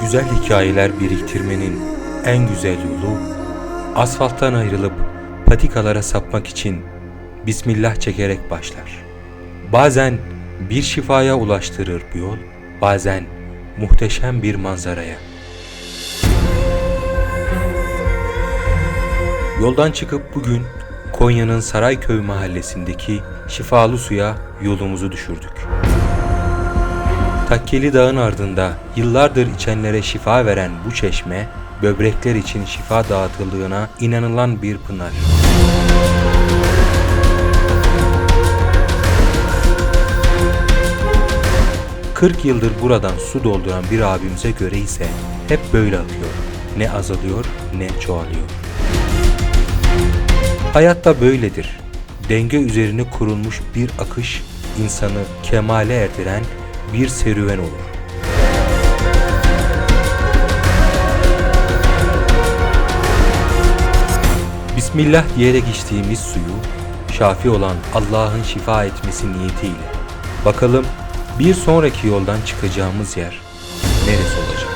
Güzel hikayeler biriktirmenin en güzel yolu asfalttan ayrılıp patikalara sapmak için Bismillah çekerek başlar. Bazen bir şifaya ulaştırır bu yol, bazen muhteşem bir manzaraya. Yoldan çıkıp bugün Konya'nın Sarayköy mahallesindeki şifalı suya yolumuzu düşürdük. Takkeli Dağın ardında yıllardır içenlere şifa veren bu çeşme, böbrekler için şifa dağıtıldığına inanılan bir pınar. ...40 yıldır buradan su dolduran bir abimize göre ise hep böyle akıyor. Ne azalıyor ne çoğalıyor. Hayatta böyledir. Denge üzerine kurulmuş bir akış insanı kemale erdiren bir serüven olur. Bismillah diyerek içtiğimiz suyu şafi olan Allah'ın şifa etmesi niyetiyle. Bakalım bir sonraki yoldan çıkacağımız yer neresi olacak?